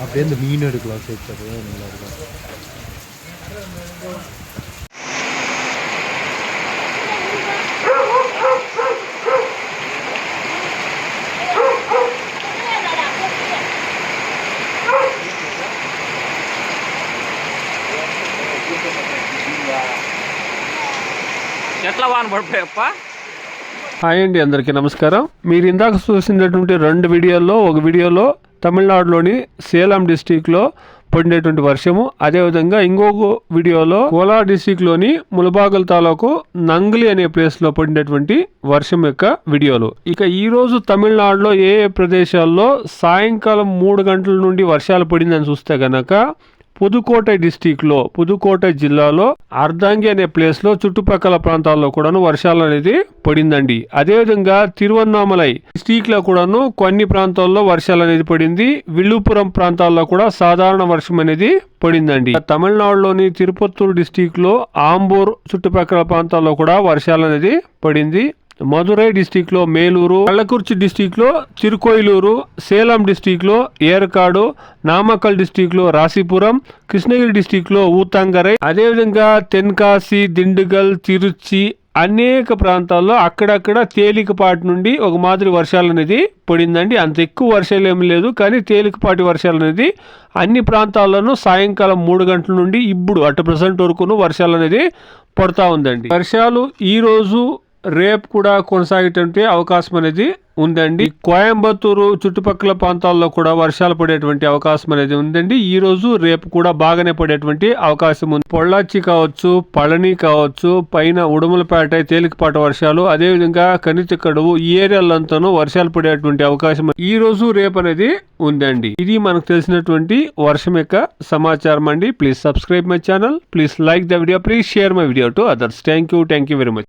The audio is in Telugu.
அப்படியே இந்த மீன் எடுக்கலாம் சேர்த்தது நல்லா இருக்கும் ఎట్లా వాన పడిపోయప్ప హాయ్ అండి అందరికీ నమస్కారం. మీరు ఇందాక చూసినటువంటి రెండు వీడియోల్లో ఒక వీడియోలో తమిళనాడులోని సేలం డిస్టిక్లో పడినటువంటి వర్షము అదేవిధంగా ఇంకొక వీడియోలో కోలార్ డిస్టిక్లోని ములబాగల్ తాలూకు నంగ్లి అనే ప్లేస్లో పడినటువంటి వర్షం యొక్క వీడియోలు. ఇక ఈరోజు తమిళనాడులో ఏ ఏ ప్రదేశాల్లో సాయంకాలం మూడు గంటల నుండి వర్షాలు పడిందని చూస్తే కనుక పుదుకోటై డిస్టిక్లో పుదుకోట పుదుకోటై జిల్లాలో అర్ధాంగి అనే ప్లేస్లో చుట్టుపక్కల ప్రాంతాల్లో కూడాను వర్షాలు అనేది పడిందండి. అదేవిధంగా తిరువన్నామలై డిస్టిక్లో కూడాను కొన్ని ప్రాంతాల్లో వర్షాలు అనేది పడింది. విల్లుపురం ప్రాంతాల్లో కూడా సాధారణ వర్షం అనేది పడిందండి. తమిళనాడులోని తిరుపత్తూరు డిస్టిక్లో ఆంబూర్ చుట్టుపక్కల ప్రాంతాల్లో కూడా వర్షాలు అనేది పడింది. మధురై డిస్టిక్లో మేలూరు కళ్ళకుర్చి డిస్టిక్లో తిరుకోయిలూరు సేలం డిస్టిక్లో ఏర్కాడు నామకల్ డిస్టిక్లో రాశిపురం కృష్ణగిరి డిస్టిక్లో ఊతంగరై అదేవిధంగా తెన్కాసి దిండుగల్ తిరుచి అనేక ప్రాంతాల్లో అక్కడక్కడ తేలికపాటి నుండి ఒక మాదిరి వర్షాలు అనేది పడిందండి. అంత ఎక్కువ వర్షాలు ఏమి లేదు కానీ తేలికపాటి వర్షాలు అనేది అన్ని ప్రాంతాల్లోనూ సాయంకాలం మూడు గంటల నుండి ఇప్పుడు అటు ప్రజెంట్ వరకును వర్షాలు అనేది పడతా ఉందండి. వర్షాలు ఈరోజు రేపు కూడా కొనసాగేటువంటి అవకాశం అనేది ఉందండి. కోయంబత్తూరు చుట్టుపక్కల ప్రాంతాల్లో కూడా వర్షాలు పడేటువంటి అవకాశం అనేది ఉందండి. ఈ రోజు రేపు కూడా బాగానే పడేటువంటి అవకాశం ఉంది. పొళ్ళాచి కావచ్చు పళని కావచ్చు పైన ఉడుమలపేట తేలికపాటి వర్షాలు అదేవిధంగా కనితి కడువు ఈ ఏరియాలంతానూ వర్షాలు పడేటువంటి అవకాశం ఈ రోజు రేపు అనేది ఉందండి. ఇది మనకు తెలిసినటువంటి వర్షం యొక్క సమాచారం అండి. Please subscribe my channel. Please like the video. Please share my video to others. Thank you. Thank you very much.